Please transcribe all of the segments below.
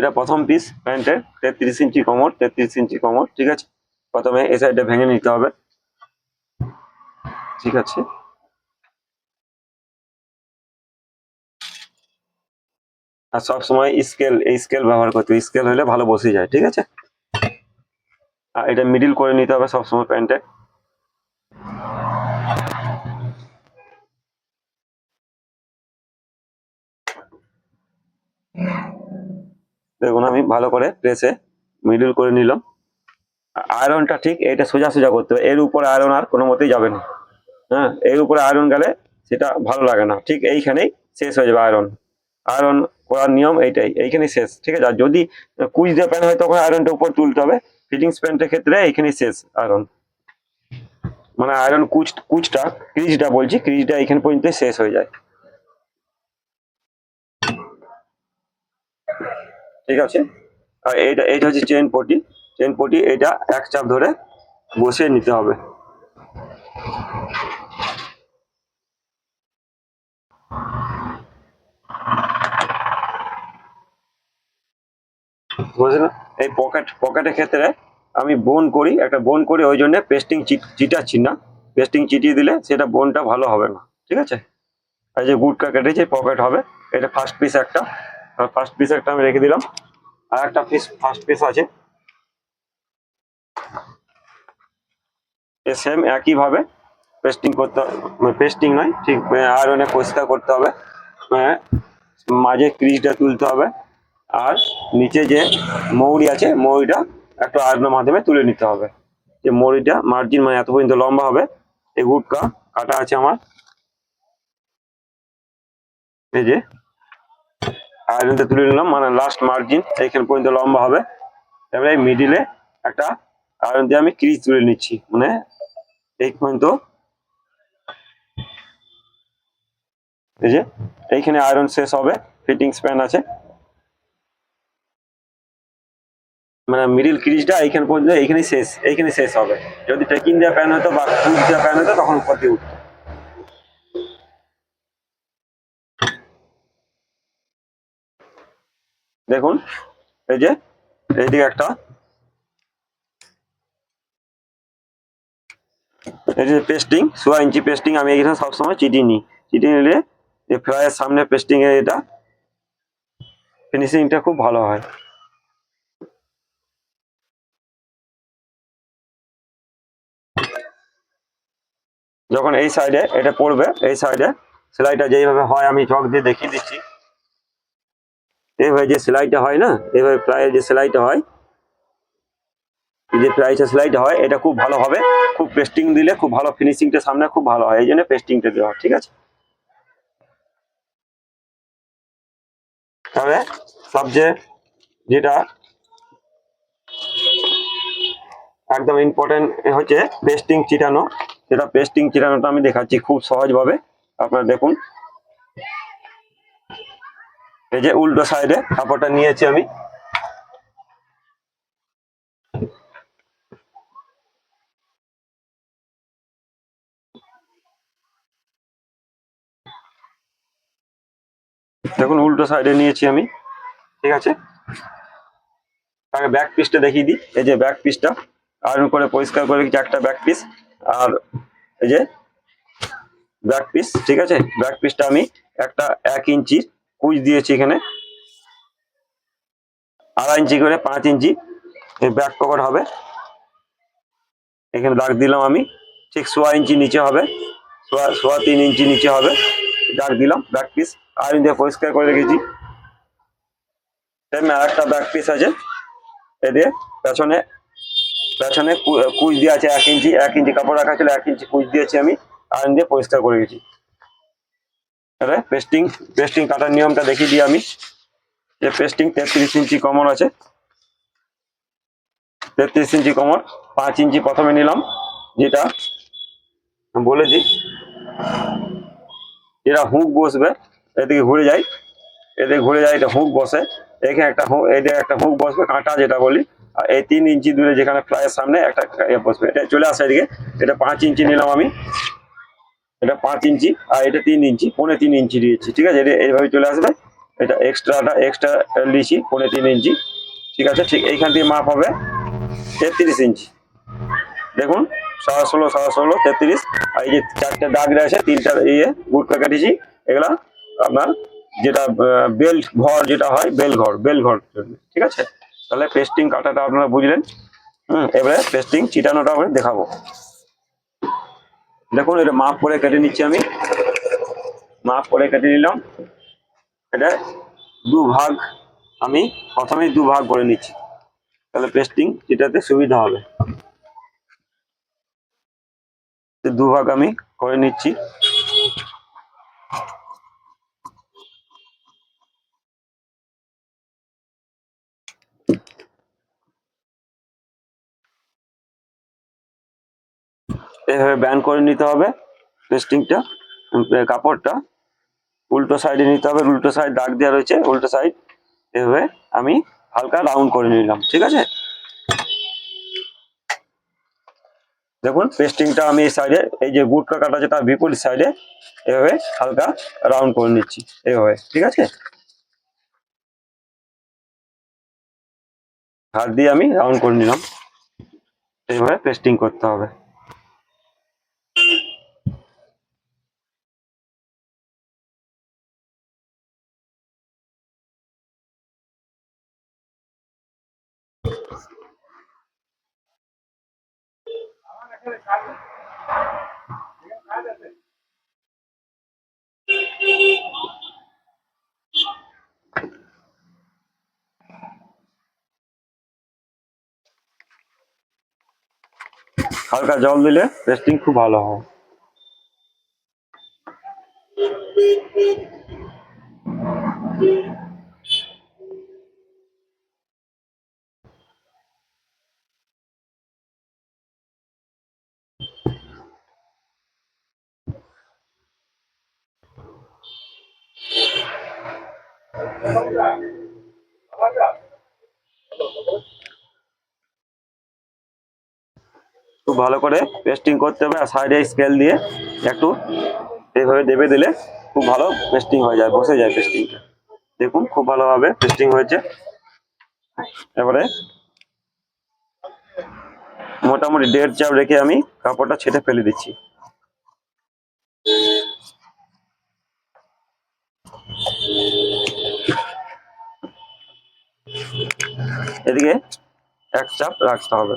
এটা প্রথম পিস প্যান্টের। তেত্রিশ ইঞ্চি কোমর, তেত্রিশ ইঞ্চি কোমর, ঠিক আছে? প্রথমে এই সাইডটা ভেঙে নিতে হবে। ঠিক আছে? আর সব সময় স্কেল এই স্কেল ব্যবহার করতে স্কেল হলে ভালো বসে যায়, ঠিক আছে? আর এটা মিডিল করে নিতে হবে সবসময় প্যান্টে। দেখুন, আমি ভালো করে প্রেসে মিডিল করে নিলাম। আয়রনটা ঠিক এটা সোজা সোজা করতে হবে। এর উপরে আয়রন আর কোনো মতেই যাবে না। হ্যাঁ এর উপরে আয়রন গেলে সেটা ভালো লাগে না। ঠিক এইখানেই শেষ হয়ে যাবে আয়রন আয়রন করার নিয়ম এইটাই। এইখানেই শেষ। ঠিক আছে? আর যদি কুচ দিয়ে প্যান হয়, তখন আয়রনটা উপর তুলতে হবে। ফিটিংস প্যান্টের ক্ষেত্রে এইখানেই শেষ আয়রন মানে আয়রন কুচ কুচটা ক্রিজটা বলছি, ক্রিজটা এইখানে পর্যন্ত শেষ হয়ে যায়। ঠিক আছে? আর এইটা এইটা হচ্ছে চেন পটি। চেন পটি এটা এক চাপ ধরে বসিয়ে নিতে হবে। বুঝলেন? এই পকেট পকেটের ক্ষেত্রে আমি বোন করি, একটা বোন করি, ওই জন্য পেস্টিং চিটাচ্ছি না। পেস্টিং চিটিয়ে দিলে সেটা বোনটা ভালো হবে না। ঠিক আছে? এই যে গুটকা কেটেছে পকেট হবে। এটা ফার্স্ট পিস একটা। ফার্স্ট পিস একটা আমি রেখে দিলাম। আর একটা পিস ফার্স্ট পিস আছে সেম একইভাবে পেস্টিং করতে পেস্টিং নয় ঠিক আয়রনে পরিষ্কার করতে হবে আহ, মাঝে ক্রিজটা তুলতে হবে আর নিচে যে মৌরি আছে মৌরিটা একটা আয়রনের মাধ্যমে তুলে নিতে হবে। যে মৌরিটা মার্জিন মানে এত পর্যন্ত লম্বা হবে এই গুটকা কাটা আছে আমার। এই যে আয়রনটা তুলে নিলাম মানে লাস্ট মার্জিন এইখানে পর্যন্ত লম্বা হবে। এবারে মিডিলে একটা আয়রন দিয়ে আমি ক্রিজ তুলে নিচ্ছি মানে এই পর্যন্ত। এই যে, এইখানে আয়রন শেষ হবে ফিটিং স্প্যান আছে। মানে মিডিল ক্রিজটা এইখানে পর্যন্ত এইখানে শেষ এইখানে শেষ হবে। যদি টেকিং দেওয়া প্যান হতো বা ফুট দেওয়া প্যান হতো, তখন উপর দিয়ে উঠতো দেখুন, এই যে, এইদিকে একটা। এই যে পেস্টিং সোয়া ইঞ্চি পেস্টিং আমি এখানে সবসময় চিটি নিই। চিটি নিলে এই ফ্রাইয়ের সামনে পেস্টিং এর এটা ফিনিশিংটা খুব ভালো হয়। যখন এই সাইডে এটা পড়বে, এই সাইডে সেলাইটা যেইভাবে হয়, আমি চক দিয়ে দেখিয়ে দিচ্ছি। এইভাবে যে সেলাইটা হয় না এইভাবে প্রায় যে সেলাইটা হয় যে প্রাইসের সেলাইটা হয়, এটা খুব ভালো হবে। খুব পেস্টিং দিলে খুব ভালো ফিনিশিংটা সামনে খুব ভালো হয়, এই জন্য পেস্টিংটা দেওয়া ঠিক আছে? তবে সবচেয়ে যেটা একদম ইম্পর্টেন্ট হচ্ছে পেস্টিং চিটানো। সেটা পেস্টিং চিটানোটা আমি দেখাচ্ছি খুব সহজভাবে। আপনারা দেখুন এই যে উল্টো সাইডে কাপড়টা নিয়েছি আমি। দেখুন, উল্টো সাইডে নিয়েছি আমি, ঠিক আছে? তাকে ব্যাক পিসটা দেখিয়ে দিই। এই যে ব্যাক পিসটা আয়রন করে পরিষ্কার করে একটা ব্যাক পিস আর এই যে ব্যাক পিস ঠিক আছে? ব্যাক পিসটা আমি একটা এক ইঞ্চি কুচ দিয়েছি এখানে। আড়াই ইঞ্চি করে পাঁচ ইঞ্চি ব্যাক পকেট হবে। এখানে দাগ দিলাম আমি। ঠিক সোয়া ইঞ্চি নিচে হবে। সোয়া সোয়া তিন ইঞ্চি নিচে হবে। দাগ দিলাম ব্যাক পিস আয়রন দিয়ে পরিষ্কার করে রেখেছি। সেম আর একটা ব্যাক পিস আছে। এ দিয়ে পেছনে পেছনে কুচ দিয়ে আছে এক ইঞ্চি এক ইঞ্চি কাপড় রাখা ছিল, এক ইঞ্চি কুচ দিয়েছি আমি। আয়রন দিয়ে পরিষ্কার করে গেছি এবারে পেস্টিং পেস্টিং কাটার নিয়মটা দেখিয়ে দিই আমি। যে পেস্টিং তেত্রিশ ইঞ্চি কমন আছে। তেত্রিশ ইঞ্চি কমর পাঁচ ইঞ্চি প্রথমে নিলাম, যেটা বলে দিই। যেটা হুক বসবে, এদিকে ঘুরে যায় এদিকে ঘুরে যায় এটা হুক বসে। এখানে একটা হুক এদিকে একটা হুক বসবে, কাঁটা যেটা বলি। আর এই তিন ইঞ্চি দূরে যেখানে ফ্লাইয়ের সামনে একটা বসবে। এটা চলে আসে এদিকে। এটা পাঁচ ইঞ্চি নিলাম আমি। এটা পাঁচ ইঞ্চি, আর এটা তিন ইঞ্চি, পৌনে তিন ইঞ্চি দিয়েছি, ঠিক আছে? এটা এইভাবে চলে আসবে। এটা এক্সট্রাটা এক্সট্রা নিয়েছি পনেরো তিন ইঞ্চি, ঠিক আছে? ঠিক এইখান থেকে মাপ হবে তেত্রিশ ইঞ্চি। দেখুন, সাড়ে ষোলো সাড়ে ষোলো, তেত্রিশ। আর এই যে চারটে দাগ রয়েছে, তিনটা ইয়ে গুটকা কাটিছি, এগুলা আপনার যেটা বেল্ট ঘর যেটা হয় বেল ঘর বেল ঘর ঠিক আছে? তাহলে পেস্টিং কাটাটা আপনারা বুঝলেন। হুম, এবারে পেস্টিং চিটানোটা আমরা দেখাবো। দেখুন, এটা মাপ করে কেটে নিচ্ছি আমি। মাপ করে কেটে নিলাম। এটা দু ভাগ আমি প্রথমেই দু ভাগ করে নিচ্ছি। তাহলে পেস্টিং এটাতে সুবিধা হবে। দু ভাগ আমি করে নিচ্ছি। এভাবে ব্যান করে নিতে হবে পেস্টিংটা কাপড়টা। উল্টো সাইডে নিতে হবে, উল্টো সাইড দাগ দেওয়া রয়েছে, উল্টো সাইড এভাবে আমি হালকা রাউন্ড করে নিলাম, ঠিক আছে? দেখুন পেস্টিংটা আমি এই সাইডে এই যে গুটকা কাটা যেটা বিপরীত সাইডে এভাবে হালকা রাউন্ড করে নিচ্ছি, এভাবে, ঠিক আছে? হাত দিয়ে আমি রাউন্ড করে নিলাম এইভাবে পেস্টিং করতে হবে। হালকা জল দিলে পেস্টিং খুব ভালো হয়। খুব ভালো করে পেস্টিং করতে হবে আর সাইডে স্কেল দিয়ে একটু এইভাবে দেবে দিলে খুব ভালো পেস্টিং হয়ে যায়, বসে যায় পেস্টিংটা দেখুন, খুব ভালোভাবে পেস্টিং হয়েছে। এবারে মোটামুটি দেড় চাপ রেখে আমি কাপড়টা ছেটে ফেলে দিচ্ছি। এদিকে এক চাপ রাখতে হবে।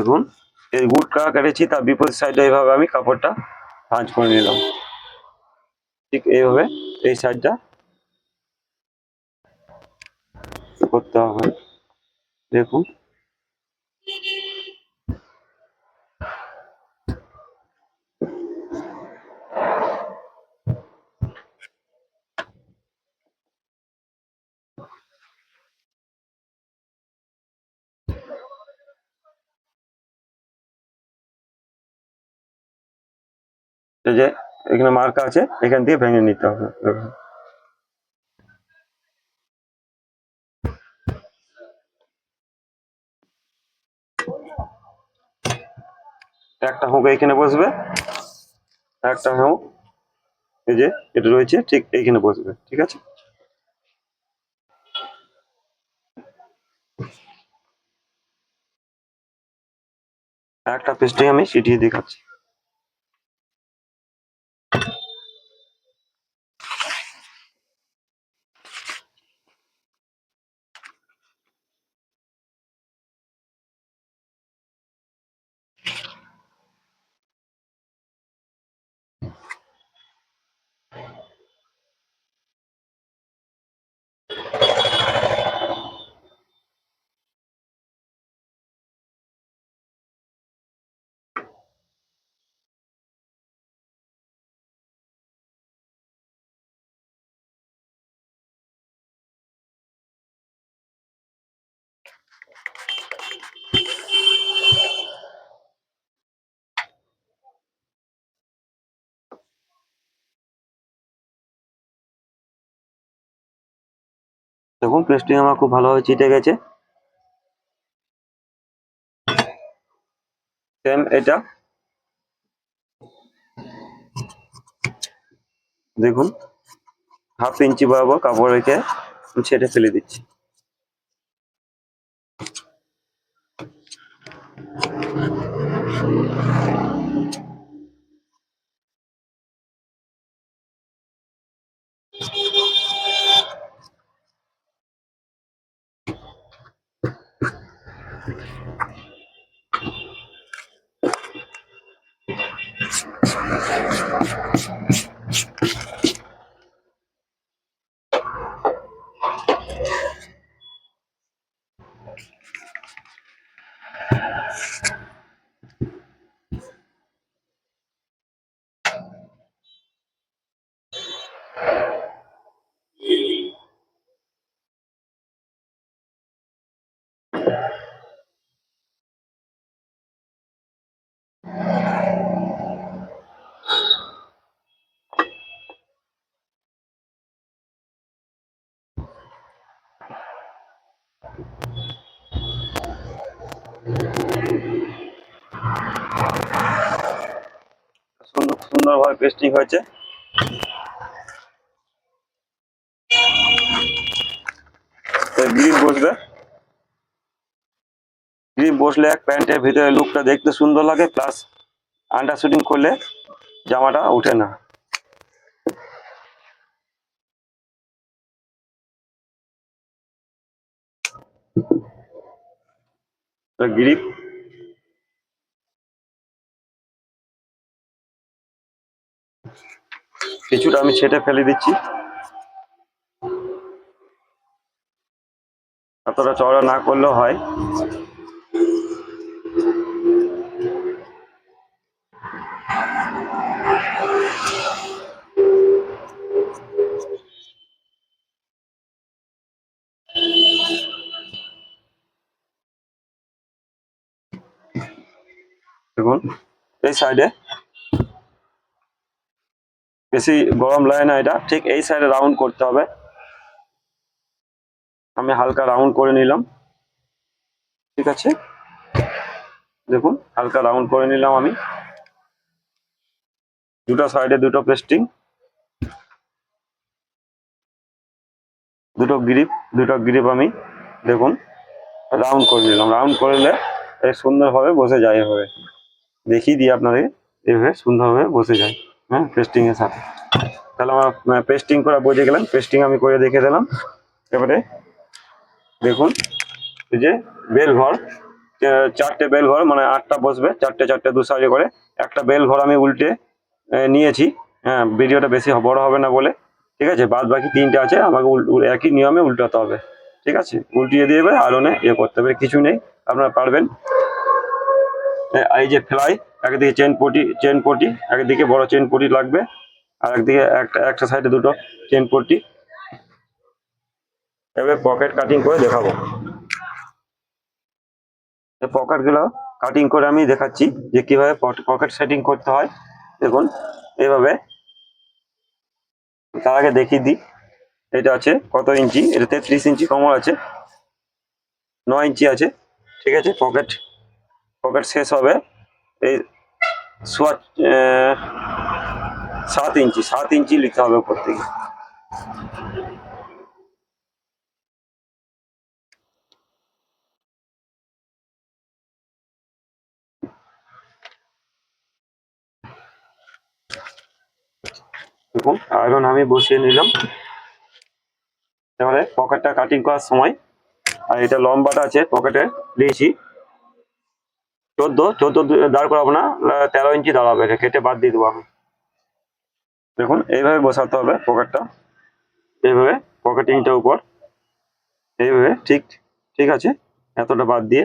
দেখুন, এই কা কেটেছি, তার বিপরীত সাইডে এইভাবে আমি কাপড়টা ভাঁজ করে নিলাম। ঠিক এইভাবে এই সাইডটা করতে হবে। দেখুন এই যে এখানে মার্কা আছে, এখান থেকে ভেঙে নিতে হবে। একটা হুঁক এখানে বসবে, একটা হুঁক এই যে এটা রয়েছে, ঠিক এইখানে বসবে, ঠিক আছে? একটা পেস্টিং আমি সিটিয়ে দেখাচ্ছি। দেখুন, পেস্টিং আমার খুব ভালোভাবে চিটে গেছে। সেম এটা। দেখুন হাফ ইঞ্চি বরাবর কাপড় রেখে ছেটে ফেলে দিচ্ছি। সুন্দরভাবে পেস্টিং হয়েছে। গ্রিপ বসবে। গ্রিপ বসলে এক প্যান্টের ভিতরে লুকটা দেখতে সুন্দর লাগে প্লাস আন্ডার শুটিং করলে জামাটা উঠে না। গ্রিপ কিছুটা আমি ছেটে ফেলে দিচ্ছি। এতটা চওড়া না করলেও হয়। এই সাইডে বেশি গরম লাগে না এটা। ঠিক এই সাইডে রাউন্ড করতে হবে। আমি হালকা রাউন্ড করে নিলাম। ঠিক আছে? দেখুন, হালকা রাউন্ড করে নিলাম আমি। দুটো সাইডে দুটো পেস্টিং দুটো গ্রিপ দুটো গ্রিপ আমি, দেখুন। রাউন্ড করে নিলাম। রাউন্ড করলে সুন্দরভাবে বসে যায় এভাবে। দেখিয়ে দিয়ে আপনাদের এভাবে সুন্দরভাবে বসে যায় হ্যাঁ পেস্টিং এর সাথে। তাহলে আমার পেস্টিং করা বুঝে গেলাম পেস্টিং আমি করে দেখে দিলাম। এবারে দেখুন, এই যে বেল ঘর চারটে বেল ঘর মানে আটটা বসবে, চারটে চারটে দু সাইডে করে। একটা বেল ঘর আমি উল্টে নিয়েছি হ্যাঁ ভিডিওটা বেশি বড় হবে না বলে, ঠিক আছে? বাদ বাকি তিনটে আছে, আমাকে একই নিয়মে উল্টাতে হবে, ঠিক আছে? উল্টিয়ে দিয়ে এবার আয়রনে ইয়ে করতে হবে কিছু নেই, আপনারা পারবেন। এই যে ফ্লাই, একদিকে চেন পটি চেন পটি একদিকে বড় চেন পটি লাগবে, আর একদিকে একটা একটা সাইডে দুটো চেন পটি এবার পকেট কাটিং করে দেখাবো। পকেটগুলো কাটিং করে আমি দেখাচ্ছি যে কীভাবে পকেট সেটিং করতে হয়। দেখুন এইভাবে তার আগে দেখিয়ে দিই। এটা আছে কত ইঞ্চি? এটা তেত্রিশ ইঞ্চি কমর আছে, নয় ইঞ্চি আছে, ঠিক আছে পকেট পকেট শেষ হবে। এই সাত ইঞ্চি সাত ইঞ্চি লিখতে হবে উপর থেকে। দেখুন, আয়রন আমি বসিয়ে নিলাম। এবারে পকেটটা কাটিং করার সময়, আর এটা লম্বাটা আছে পকেটে দিয়েছি চোদ্দ চোদ্দ দাঁড় করাবো না তেরো ইঞ্চি দাঁড়াবে, এটা কেটে বাদ দিয়ে দেবো আমি। দেখুন, এইভাবে বসাতে হবে পকেটটা। এইভাবে পকেটিংটা উপর। এইভাবে, ঠিক ঠিক আছে, এতটা বাদ দিয়ে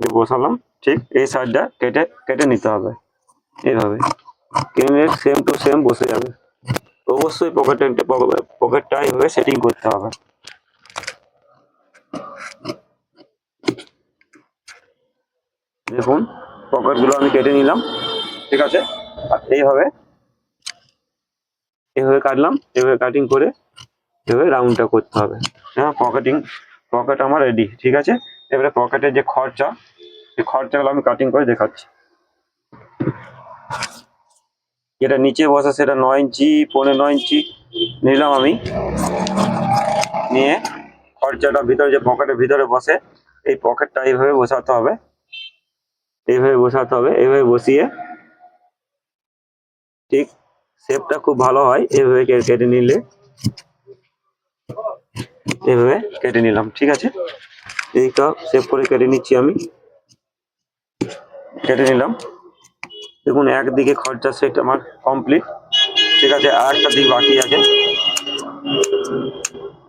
বসালাম, ঠিক, এই সাইডটা কেটে কেটে নিতে হবে। এইভাবে কেমনে সেম টু সেম বসে যাবে। অবশ্যই পকেটে পকেটটা এইভাবে সেটিং করতে হবে। দেখুন পকেটগুলো আমি কেটে নিলাম। ঠিক আছে? আর এইভাবে এইভাবে কাটলাম, এইভাবে কাটিং করে এভাবে রাউন্ডটা করতে হবে। হ্যাঁ পকেটিং পকেট আমার রেডি ঠিক আছে? এবারে পকেটের যে খরচা, এই খরচাগুলো আমি কাটিং করে দেখাচ্ছি। যেটা নিচে বসা সেটা নয় ইঞ্চি পনেরো নয় ইঞ্চি নিলাম আমি। নিয়ে খরচাটা ভিতরে যে পকেটের ভিতরে বসে, এই পকেটটা এইভাবে বসাতে হবে। এইভাবে বসাতে হবে এইভাবে বসিয়ে ঠিক শেপটা খুব ভালো হয় এইভাবে কেটে নিলে। এইভাবে কেটে নিলাম, ঠিক আছে? এইটা শেপ করে কেটে নিচ্ছি আমি। কেটে নিলাম। দেখুন, একদিকে খরচা সেট আমার কমপ্লিট ঠিক আছে? আর একটা দিক বাকি আছে।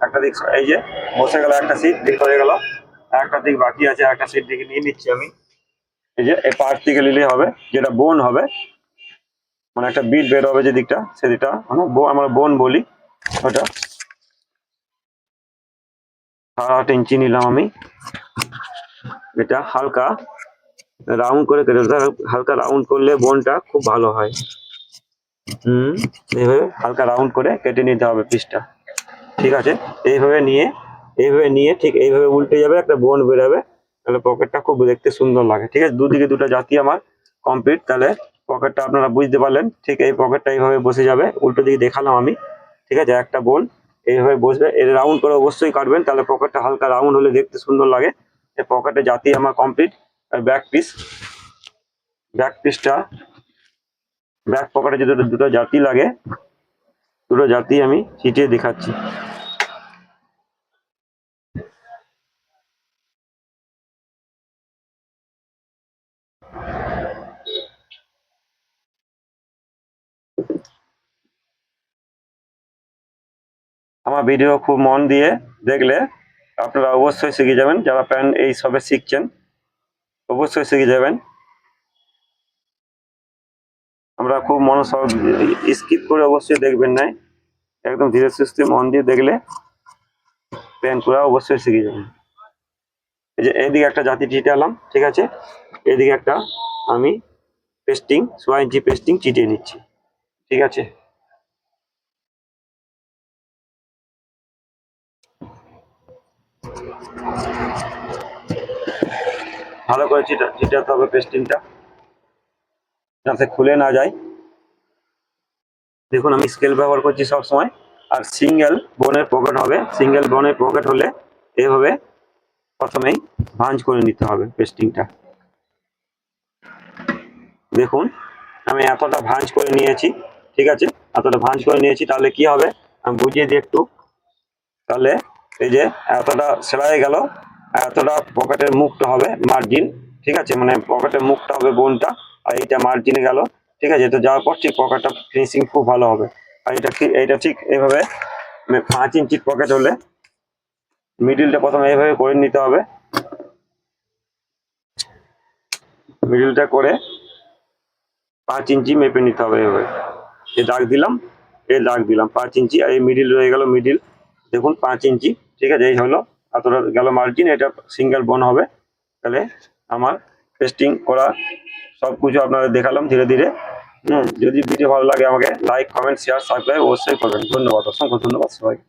একটা দিক, এই যে, বসে গেল একটা সিট দিক হয়ে গেল। একটা দিক বাকি আছে একটা সিট দিকে নিয়ে নিচ্ছি আমি। এই যে এই পাশ দিকে হবে, যেটা বোন হবে মানে একটা বিট বের হবে যে দিকটা, সেদিকটা মানে আমরা বোন বলি ওটা। সাড়ে আট ইঞ্চি নিলাম আমি। এটা হালকা রাউন্ড করে কেটে। হালকা রাউন্ড করলে বোনটা খুব ভালো হয়। হুম, এইভাবে হালকা রাউন্ড করে কেটে নিতে হবে পিসটা ঠিক আছে? এইভাবে নিয়ে এইভাবে নিয়ে ঠিক এইভাবে উল্টে যাবে, একটা বোন বেরোবে তাহলে পকেটটা খুব দেখতে সুন্দর লাগে, ঠিক আছে? দুদিকে দুটো জাতি আমার কমপ্লিট তাহলে পকেটটা আপনারা বুঝতে পারলেন, ঠিক এই পকেটটা এইভাবে বসে যাবে, উল্টো দিকে দেখালাম আমি, ঠিক আছে? একটা বোন এইভাবে বসবে, এর রাউন্ড করে অবশ্যই কাটবেন, তাহলে পকেটটা হালকা রাউন্ড হলে দেখতে সুন্দর লাগে। এই পকেটে জাতি আমার কমপ্লিট আর ব্যাক পিস ব্যাক পিসটা ব্যাক পকেটে যদি দুটো- দুটো জাতি লাগে, দুটো জাতি আমি ছিটিয়ে দেখাচ্ছি। আমার ভিডিও খুব মন দিয়ে দেখলে আপনারা অবশ্যই শিখে যাবেন, যারা প্যান এই সবে শিখছেন, অবশ্যই শিখে যাবেন। আমরা খুব মনোসহ স্কিপ করে অবশ্যই দেখবেন না একদম ধীরে সুস্থে মন দিয়ে দেখলে প্যান্ট করা অবশ্যই শিখে যাবেন। এই যে এইদিকে একটা জাতি চিটালাম ঠিক আছে? এইদিকে একটা আমি পেস্টিং সোয়া পেস্টিং চিটিয়ে নিচ্ছি, ঠিক আছে? ভালো করে চিটা চিটাতে হবে পেস্টিংটা, যাতে খুলে না যায়। দেখুন, আমি স্কেল ব্যবহার করছি সব সময় আর সিঙ্গেল বোনের পকেট হবে। সিঙ্গেল বোনের পকেট হলে এভাবে প্রথমেই ভাঁজ করে নিতে হবে পেস্টিংটা। দেখুন, আমি এতটা ভাঁজ করে নিয়েছি, ঠিক আছে? এতটা ভাঁজ করে নিয়েছি, তাহলে কি হবে? আমি বুঝিয়ে দিই একটু। তাহলে এই যে, এতটা সেলাই গেল, এতটা পকেটের মুখটা হবে মার্জিন ঠিক আছে? মানে পকেটের মুখটা হবে বোনটা আর এইটা মার্জিনে গেল, ঠিক আছে? তো যাওয়ার পর ঠিক পকেটটা ফিনিশিং খুব ভালো হবে। আর এটা ঠিক, এইটা ঠিক এইভাবে মানে পাঁচ ইঞ্চির পকেট হলে মিডিলটা প্রথমে এইভাবে করে নিতে হবে। মিডিলটা করে পাঁচ ইঞ্চি মেপে নিতে হবে এভাবে। এই দাগ দিলাম, এই দাগ দিলাম, পাঁচ ইঞ্চি আর এই মিডিল রয়ে গেল মিডিল দেখুন, পাঁচ ইঞ্চি ঠিক আছে, এই হলো। এতটা গেল মার্জিন এটা সিঙ্গেল বোন হবে। তাহলে আমার টেস্টিং করা সব কিছু আপনাদের দেখালাম ধীরে ধীরে। হুম, যদি ভিডিও ভালো লাগে আমাকে লাইক কমেন্ট শেয়ার সাবস্ক্রাইব অবশ্যই করবেন। ধন্যবাদ, অসংখ্য ধন্যবাদ সবাইকে।